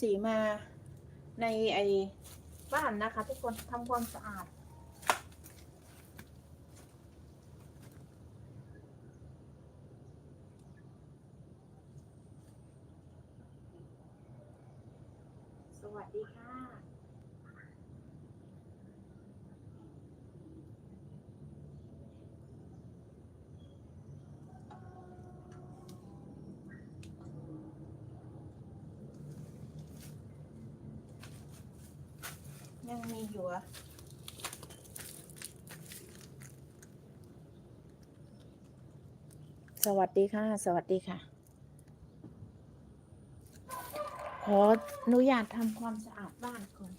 สีมาในไอ้บ้านนะคะ ทุกคนทำความสะอาด สวัสดีค่ะ ยังมีอยู่อะ สวัสดีค่ะ สวัสดีค่ะ ขออนุญาตทำความสะอาดบ้านก่อน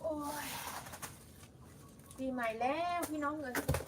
โอ้ยปีใหม่แล้วพี่น้องเอ้ย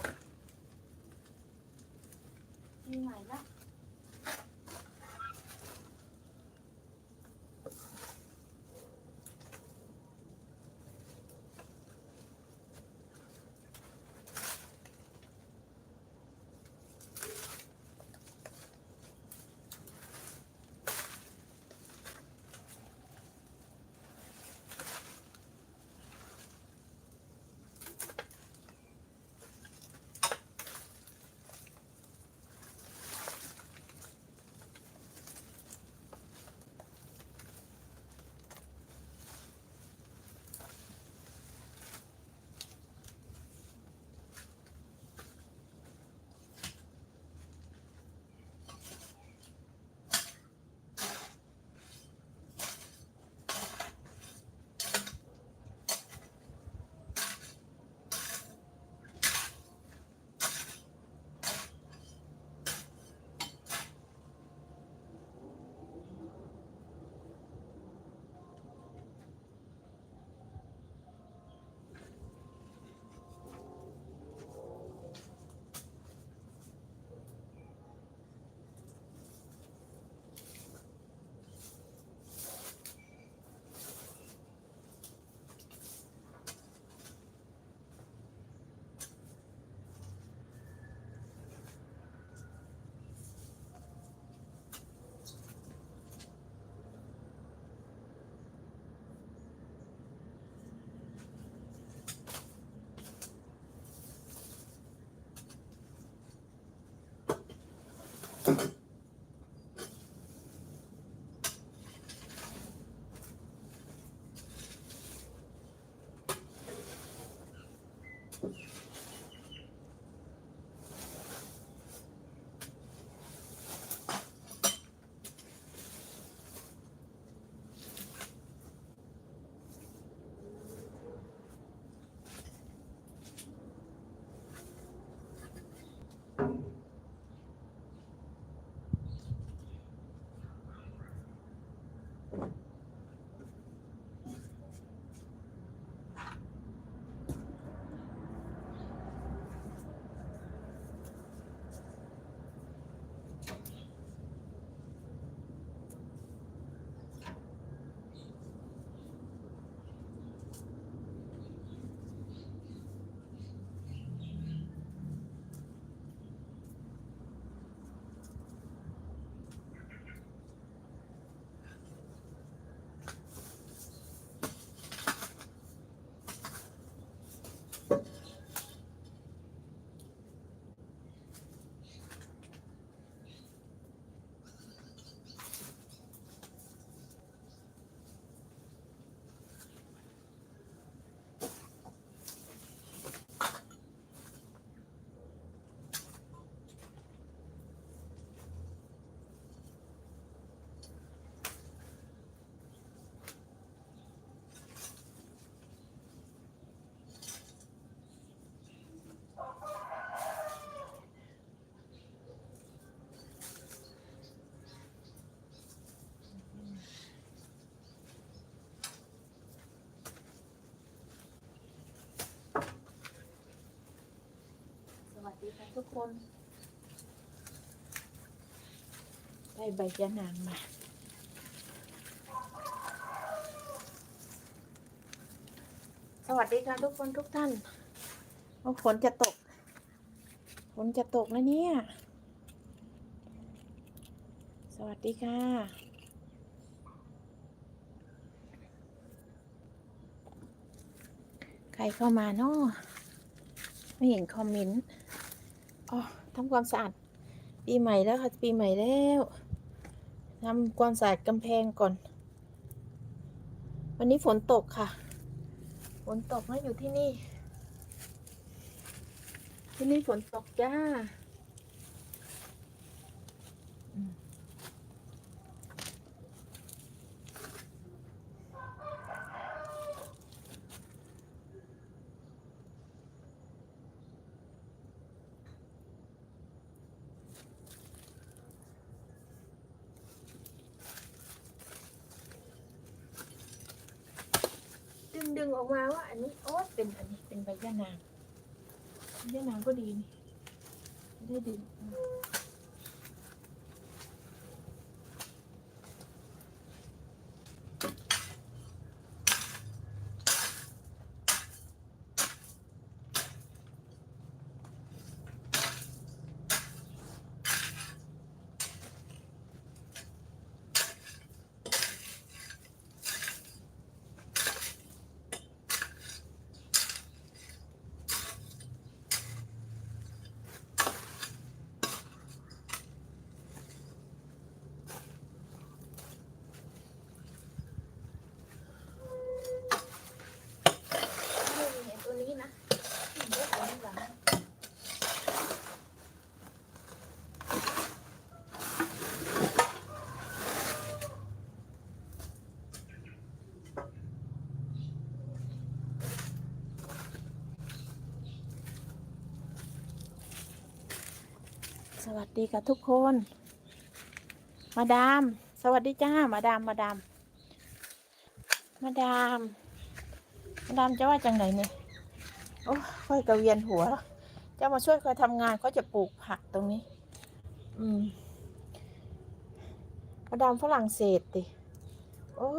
ดีค่ะทุกคน ได้ใบยะนางมาสวัสดีค่ะทุกคนทุกท่านโอ้ฝนจะตกฝนจะตกนะเนี่ย สวัสดีค่ะ ใครเข้ามาเนาะไม่เห็นคอมเมนต์ อ๋อทำความสะอาดปีใหม่แล้วค่ะ ปีใหม่แล้วทำความสะอาดกำแพงก่อน วันนี้ฝนตกค่ะ ฝนตกนะอยู่ที่นี่ ที่นี่ฝนตกจ้า ดึงออกมาว่า อันนี้โอ้เป็นอันนี้เป็นใบยะนางใบยะนางก็ดีนี่ไม่ได้ดึงอืมไม่มีไอ้ตัวนี้นะเห็นได้ตัวนี้หลัง ส วัสดีค่ะทุกคน มาดาม สวัสดีจ้า มาดาม มาดาม มาดาม มาดามจะว่าจังไหนเนี่ย โอ้ค่อยกระเวียนหัว จะมาช่วยค่อยทำงานก็จะปลูกผักตรงนี้ อืม มาดามฝรั่งเศสดิโอ้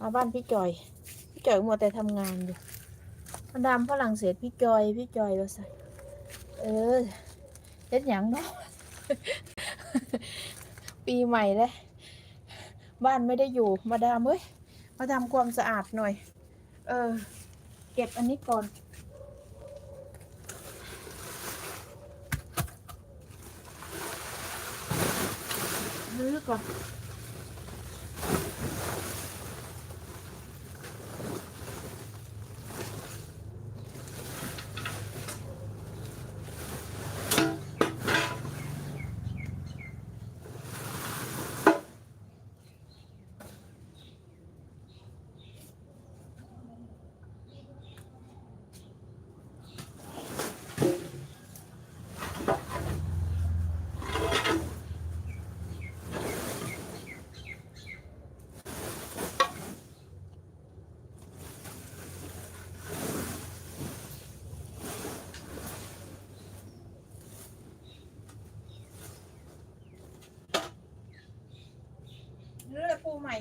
มาบ้านพี่จอย พี่จอยมัวแต่ทำงานอยู่ มาดามฝรั่งเศสพี่จอย พี่จอยว่าใส่เออ เฮ็ดหยังเนาะ ปีใหม่เลยบ้านไม่ได้อยู่ มาดามเอ้ย มาทำความสะอาดหน่อย เออ เก็บอันนี้ก่อนรื้อก่อน รื้อล้วปูใหม่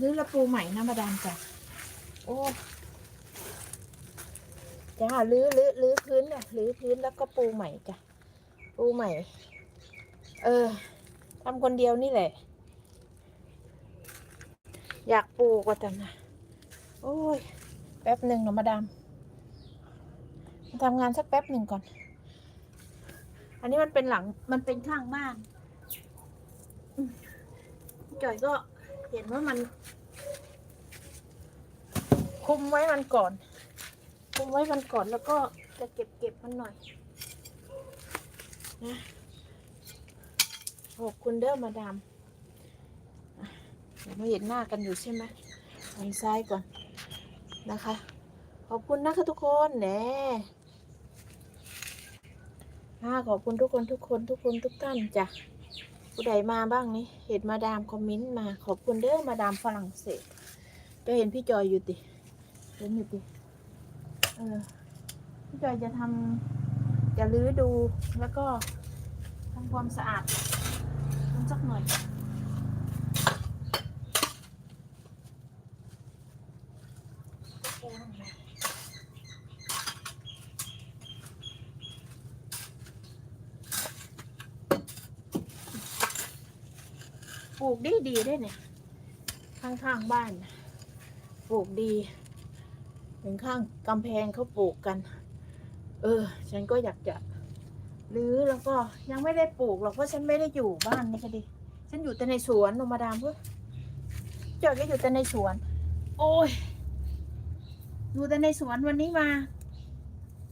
รื้อล้วปูใหม่นะมาดามจ้ะโอ้จ้ารื้อรื้อรื้อพื้นเนี่ยรื้อพื้นแล้วก็ปูใหม่จ้ะปูใหม่ เออทำคนเดียวนี่แหละ อยากปลูกว่าแต่นะโอ้ย แป๊บหนึ่งเนาะมาดามมาทำงานสักแป๊บหนึ่งก่อน อันนี้มันเป็นหลังมันเป็นข้างบ้านจ่อยก็เห็นว่ามัน คุมไว้มันก่อน คุมไว้มันก่อนแล้วก็จะเก็บเก็บมันหน่อยนะขอบคุณเด้อมาดาม เดี๋ยวมาเห็นหน้ากันอยู่ใช่ไหมหันซ้ายก่อนนะคะ ขอบคุณนะคะทุกคนแหน่ค่ะขอบคุณทุกคนทุกคนทุกคนทุกท่านจ้ะผู้ใดมาบ้างนี่เห็นมาดามคอมเมนต์มา ขอบคุณเด้อมาดามฝรั่งเศสจะเห็นพี่จอยอยู่ติเห็นอยู่ติเออพี่จอยจะทำจะรื้อดูแล้วก็ทำความสะอาดมันสักหน่อย ป ลูกดีดีๆด้วยเนี่ย ข้างๆบ้าน ปลูกดี ถึงข้างกำแพงเขาปลูกกัน เออ ฉันก็อยากจะรื้อแล้วก็ยังไม่ได้ปลูกหรอกเพราะฉันไม่ได้อยู่บ้านนี่ก็ดี ฉันอยู่แต่ในสวนโนมาดามเพื่อจอยก็อยู่แต่ในสวน โอ้ยอยู่แต่ในสวนวันนี้มา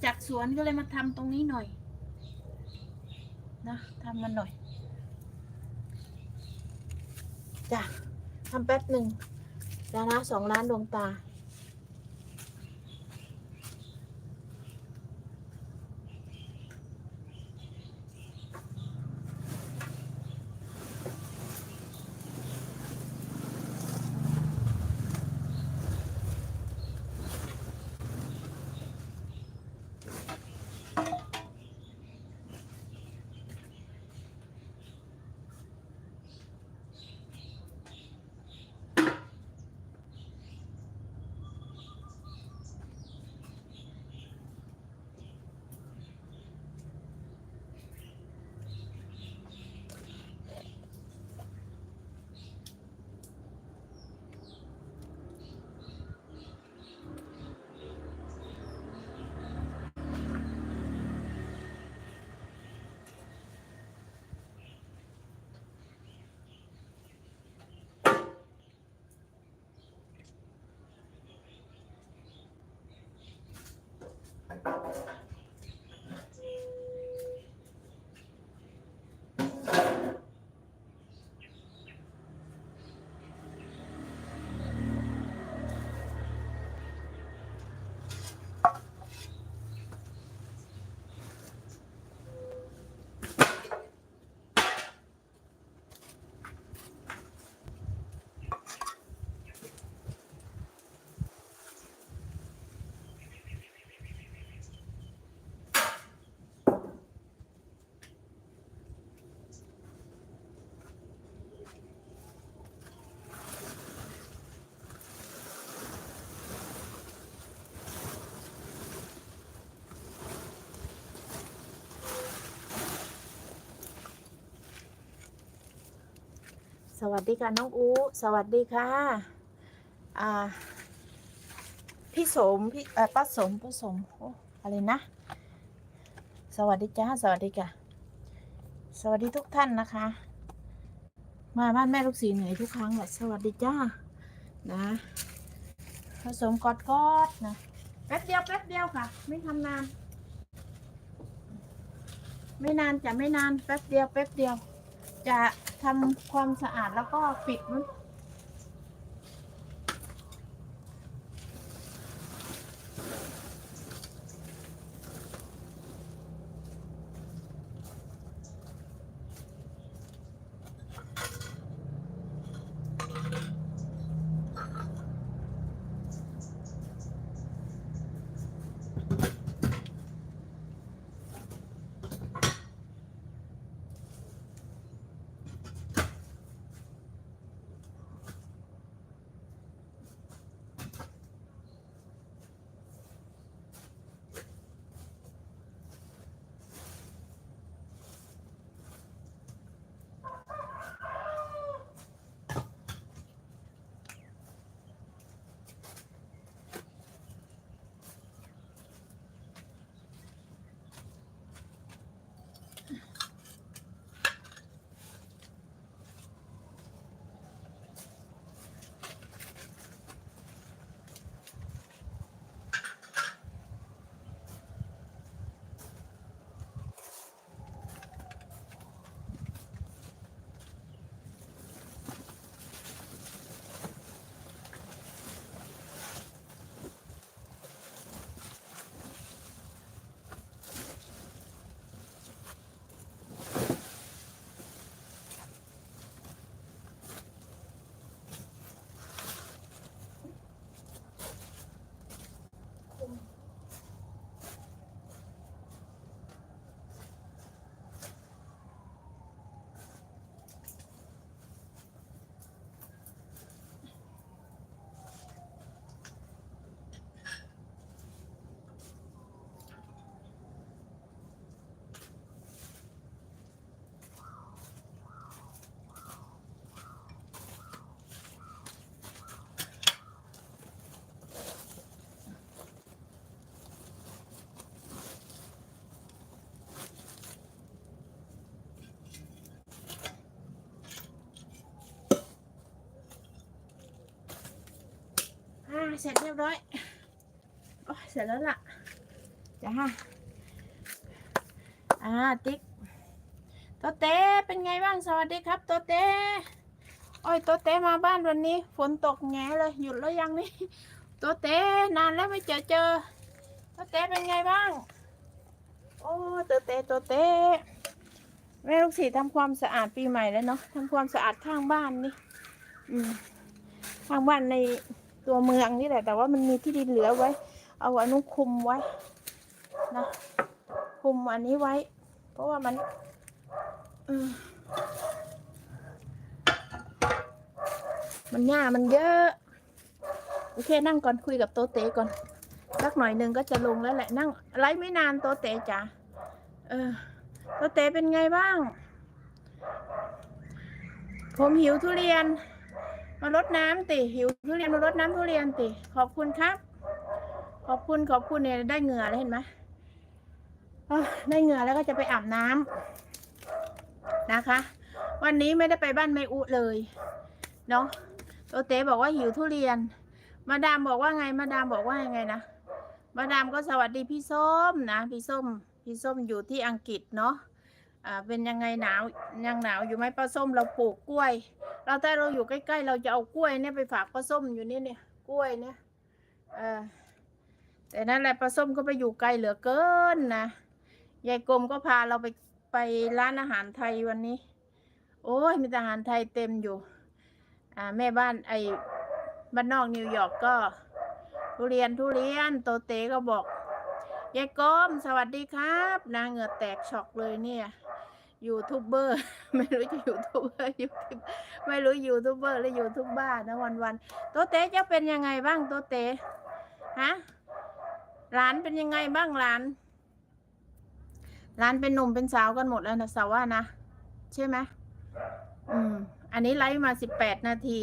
จากสวนก็เลยมาทำตรงนี้หน่อย นะทำมันหน่อย จ้ะทำแป๊บหนึ่งดานะสองล้านดวงตา วัสดีค่ะน้องอูสวัสดีค่ะอ่าพี่สมพี่เอ่อป้าสมป้าสมโอ้อะไรนะ สวัสดีจ้าสวัสดีค่ะ สวัสดีทุกท่านนะคะ มาบ้านแม่ลูกสีเหนื่อยทุกครั้งแหละสวัสดีจ้านะผสมกอดกอดนะแป๊บเดียวแป๊บเดียวค่ะ ไม่ทำนาน ไม่นานจะไม่นานแป๊บเดียวแป๊บเดียว จะทำความสะอาดแล้วก็ปิด เสร็จเรียบร้อยโอ้เสร็จแล้วล่ะจ้าอ่าติ๊กโตเต้เป็นไงบ้างสวัสดีครับโตเต้โอ้ยโตเต้มาบ้านวันนี้ ฝนตกแง่เลยหยุดแล้วยังนี่โตเต้นานแล้วไม่เจอเจอโตเต้เป็นไงบ้างโอ้โตเต้โตเต้แม่ลูกศรีทำความสะอาดปีใหม่แล้วเนาะทำความสะอาดข้างบ้านนี่อืมข้างบ้านใน ตัวเมืองนี่แหละ แต่ว่ามันมีที่ดินเหลือไว้ เอาอนุคุมไว้นะคุมอันนี้ไว้ เพราะว่ามันอมันหญ้ามันเยอะโอเคนั่งก่อนคุยกับโตเตก่อนสักหน่อยหนึ่งก็จะลงแล้วแหละนั่งไลฟ์ไม่นานโตเตจ๋าเออโตเตเป็นไงบ้าง ผมหิวทุเรียน มารดน้ำติหิวทุเรียนมารดน้ำทุเรียนติ ขอบคุณครับ ขอบคุณขอบคุณเนี่ยได้เหงื่อแล้วเห็นไหมได้เหงื่อแล้วก็จะไปอาบน้ำนะคะ วันนี้ไม่ได้ไปบ้านแม่อุเลยเนาะโตเต้บอกว่าหิวทุเรียน มาดามบอกว่าไง มาดามบอกว่ายังไงนะ มาดามก็สวัสดีพี่ส้มนะ พี่ส้ม พี่ส้มอยู่ที่อังกฤษเนาะ อ่าเป็นยังไงหนาวยังหนาวอยู่ไหมป้าส้มเราปลูกกล้วย เราแต่เราอยู่ใกล้ๆ เราจะเอากล้วยเนี่ยไปฝากป้าส้มอยู่นี่เนี่ยกล้วยเนี่ยเออแต่นั่นแหละป้าส้มก็ไปอยู่ไกลเหลือเกินนะยายกลมก็พาเราไปไปร้านอาหารไทยวันนี้ โอ้ยมีแต่อาหารไทยเต็มอยู่ อ่าแม่บ้านไอ้บ้านนอกนิวยอร์กก็ ทุเรียนทุเรียนโตเตก็บอกยายกลมสวัสดีครับนางเหงื่อแตกช็อกเลยเนี่ย ยูทูบเบอร์ไม่รู้จะยูทูบเบอร์ยูทูบไม่รู้ยูทูบเบอร์หรือยูทูบบ้านะวันวันโตเต้จะเป็นยังไงบ้างโตเต้ฮะหลานเป็นยังไงบ้างหลานหลานเป็นหนุ่มเป็นสาวกันหมดแล้วนะสาวว่านะใช่ไหมอืมอันนี้ไลฟ์มาสิบแปดนาที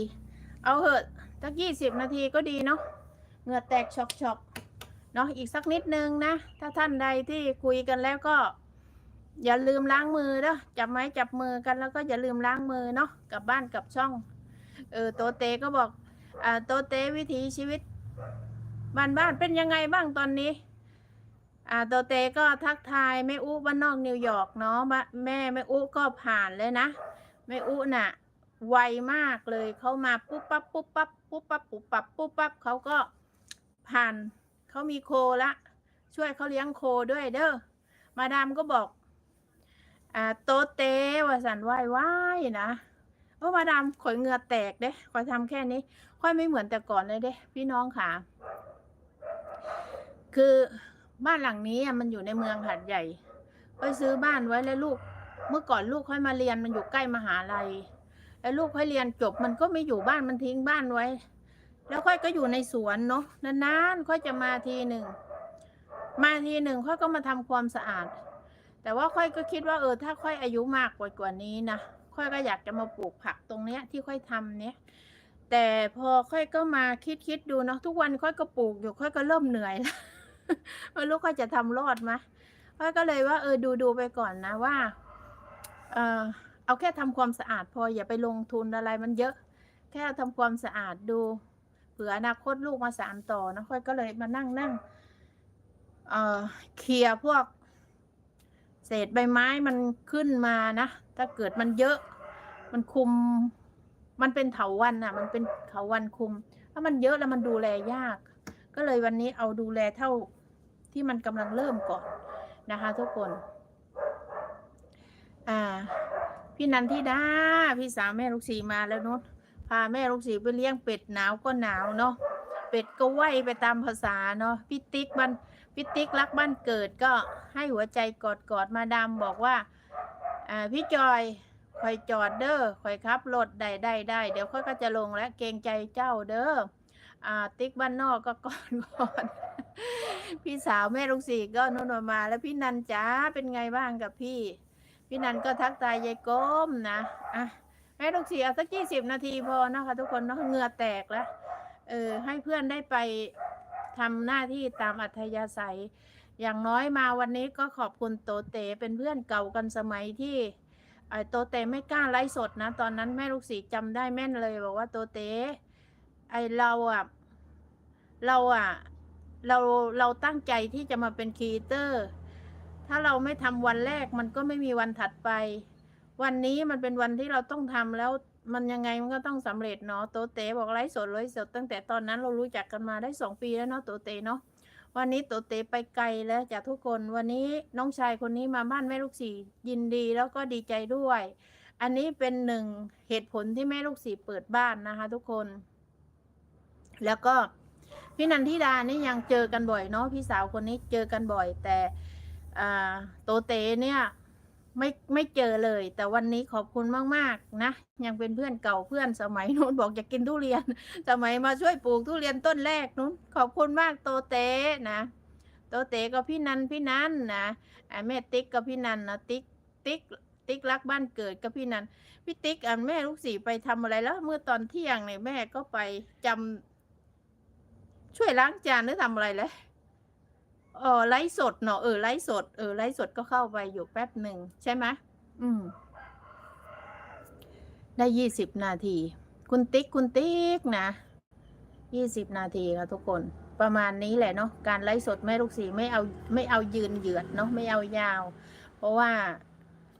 เอาเหอะสักยี่สิบนาทีก็ดีเนาะเหงื่อแตกช็อกช็อกๆเนาะอีกสักนิดนึงนะ ถ้าท่านใดที่คุยกันแล้วก็ อย่าลืมล้างมือเด้อจับไม้จับมือกันแล้วก็อย่าลืมล้างมือเนาะกลับบ้านกลับช่อง เออโตเตก็บอกอ่าโตเตวิถีชีวิตบ้านบ้านเป็นยังไงบ้างตอนนี้อ่าโตเตก็ทักทายแม่อู้บ้านนอกนิวยอร์กเนาะแม่แม่อู้ก็ผ่านเลยนะแม่อู้น่ะไวมากเลยเขามาปุ๊บปั๊บปุ๊บปั๊บปุ๊บปั๊บปุ๊บปั๊บปุ๊บปั๊บเขาก็ผ่านเขามีโคละ ช่วยเขาเลี้ยงโคด้วยเด้อมาดามก็บอก อ่าโตเตว่าสันไหว้ไหว้นะโอ้มาดามข่อยเหงือแตกเด้ข่อยทำแค่นี้ ค่อยไม่เหมือนแต่ก่อนเลยเด้พี่น้องค่ะ คือบ้านหลังนี้มันอยู่ในเมืองหัดใหญ่ค่อยซื้อบ้านไว้แล้วลูก เมื่อก่อนลูกค่อยมาเรียนมันอยู่ใกล้มหาลัย แล้วลูกค่อยเรียนจบมันก็ไม่อยู่บ้านมันทิ้งบ้านไว้ แล้วค่อยก็อยู่ในสวนเนาะนานๆค่อยจะมาทีหนึ่งมาทีหนึ่งค่อยก็มาทำความสะอาด แต่ว่าค่อยก็คิดว่าเออถ้าค่อยอายุมากกว่ากว่านี้นะค่อยก็อยากจะมาปลูกผักตรงเนี้ยที่ค่อยทำเนี้ยแต่พอค่อยก็มาคิดคิดดูเนาะทุกวันค่อยก็ปลูกอยู่ค่อยก็เริ่มเหนื่อยแล้วไม่รู้ค่อยจะทำรอดไหมค่อยก็เลยว่าเออดูดูไปก่อนนะว่า เออเอาแค่ทำความสะอาดพออย่าไปลงทุนอะไรมันเยอะ แค่ทำความสะอาดดูเผื่ออนาคตลูกมาสานต่อนะค่อยก็เลยมานั่งนั่งเออเคลียร์พวก เศษใบไม้มันขึ้นมานะ ถ้าเกิดมันเยอะ มันคุม มันเป็นเถาวันน่ะ มันเป็นเถาวันคุม ถ้ามันเยอะแล้วมันดูแลยาก ก็เลยวันนี้เอาดูแลเท่าที่มันกำลังเริ่มก่อนนะคะ ทุกคน อ่า พี่นันทิดา พี่สาวแม่ลูกศรีมาแล้วนุ้นพาแม่ลูกศรีไปเลี้ยงเป็ดหนาวก็หนาวเนาะ เป็ดก็ไหวไปตามภาษาเนาะ พี่ติ๊กบัน พี่ติ๊กรักบ้านเกิดก็ให้หัวใจกอดกอดมาดามบอกว่าพี่จอยคอยจอดเด้อคอยขับรถได้ได้ได้เดี๋ยวค่อยก็จะลงแล้วเกรงใจเจ้าเด้ออ่าติ๊กบ้านนอกก็กอดกอดพี่สาวแม่ลุงสี่ก็นุ่นมา แล้วพี่นันจ้าเป็นไงบ้างกับพี่ พี่นันก็ทักทายยายก้มนะอะแม่ลุงสี่เอาสักยี่สิบนาทีพอนะคะ ทุกคนเนาะเหงื่อแตกแล้วเออให้เพื่อนได้ไป ทำหน้าที่ตามอัธยาศัย อย่างน้อยมาวันนี้ก็ขอบคุณโตเตเป็นเพื่อนเก่ากันสมัยที่ไอ้โตเตไม่กล้าไลฟ์สดนะ ตอนนั้นแม่ลูกศรีจำได้แม่นเลยบอกว่าโตเตไอเราอะเราอะเราเราตั้งใจที่จะมาเป็นครีเอเตอร์ ถ้าเราไม่ทำวันแรกมันก็ไม่มีวันถัดไป วันนี้มันเป็นวันที่เราต้องทำแล้ว มันยังไงมันก็ต้องสำเร็จเนาะโตเตบอกไลฟ์สดไลฟ์สดตั้งแต่ตอนนั้นเรารู้จักกันมาได้สองปีแล้วเนาะโตเตเนาะวันนี้โตเตไปไกลแล้วจากทุกคนวันนี้น้องชายคนนี้มาบ้านแม่ลูกสี่ยินดีแล้วก็ดีใจด้วย อันนี้เป็นหนึ่งเหตุผลที่แม่ลูกสี่เปิดบ้านนะคะทุกคน แล้วก็พี่นันทิดานี่ยังเจอกันบ่อยเนาะพี่สาวคนนี้เจอกันบ่อย แต่โตเตเนี่ย ไม่ไม่เจอเลย แต่วันนี้ขอบคุณมากๆนะ ยังเป็นเพื่อนเก่าเพื่อนสมัยนู้นบอกอยากกินทุเรียน สมัยมาช่วยปลูกทุเรียนต้นแรกนู้นขอบคุณมากโตเตนะ โตเตกับพี่นันพี่นันนะอ่าแม่ติ๊กกับพี่นันนะติ๊กติ๊กติ๊กรักบ้านเกิดกับพี่นันพี่ติ๊กอะแม่ลูกสีไปทำอะไรแล้ว เมื่อตอนเที่ยงเนี่ยแม่ก็ไปจำช่วยล้างจานหรือทำอะไรเลย เออไลฟ์สดเนาะเออไลฟ์สดเออไลฟ์สดก็เข้าไปอยู่แป๊บหนึ่งใช่ไหมอืม ได้ยี่สิบนาที คุณติ๊กคุณติ๊กนะยี่สิบนาทีค่ะทุกคนประมาณนี้แหละเนาะการไลฟ์สดแม่ลูกสีไม่เอาไม่เอายืนเหยือดเนาะไม่เอายาว เพราะว่า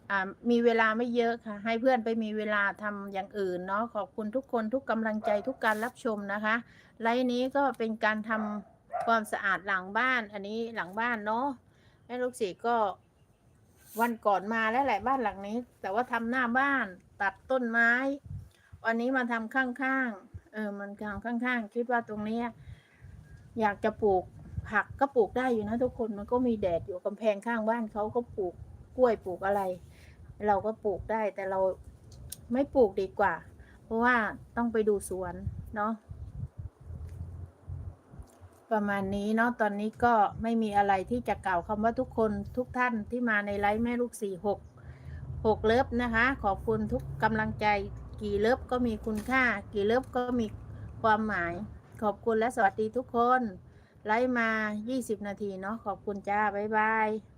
อ่ามีเวลาไม่เยอะค่ะ ให้เพื่อนไปมีเวลาทำอย่างอื่นเนาะขอบคุณทุกคนทุกกำลังใจทุกการรับชมนะคะ ไลฟ์นี้ก็เป็นการทำ ความสะอาดหลังบ้าน อันนี้หลังบ้านเนาะแม่ลูกศิษย์ก็วันก่อนมาแล้วแหละบ้านหลังนี้ แต่ว่าทำหน้าบ้านตัดต้นไม้ วันนี้มาทำข้างๆเออมันทำข้างๆ คิดว่าตรงเนี้ยอยากจะปลูกผักก็ปลูกได้อยู่นะทุกคนมันก็มีแดดอยู่กำแพงข้างบ้านเขาก็ปลูกกล้วยปลูกอะไร เราก็ปลูกได้แต่เราไม่ปลูกดีกว่า เพราะว่าต้องไปดูสวนเนาะ ประมาณนี้เนาะตอนนี้ก็ไม่มีอะไรที่จะกล่าวคำว่าทุกคนทุกท่านที่มาในไลฟ์แม่ลูกสี่หกหกเลิฟนะคะ ขอบคุณทุกกำลังใจ กี่เลิฟก็มีคุณค่า กี่เลิฟก็มีความหมาย ขอบคุณและสวัสดีทุกคน ไลฟ์มา 20 นาทีเนาะขอบคุณจ้า บ๊ายบาย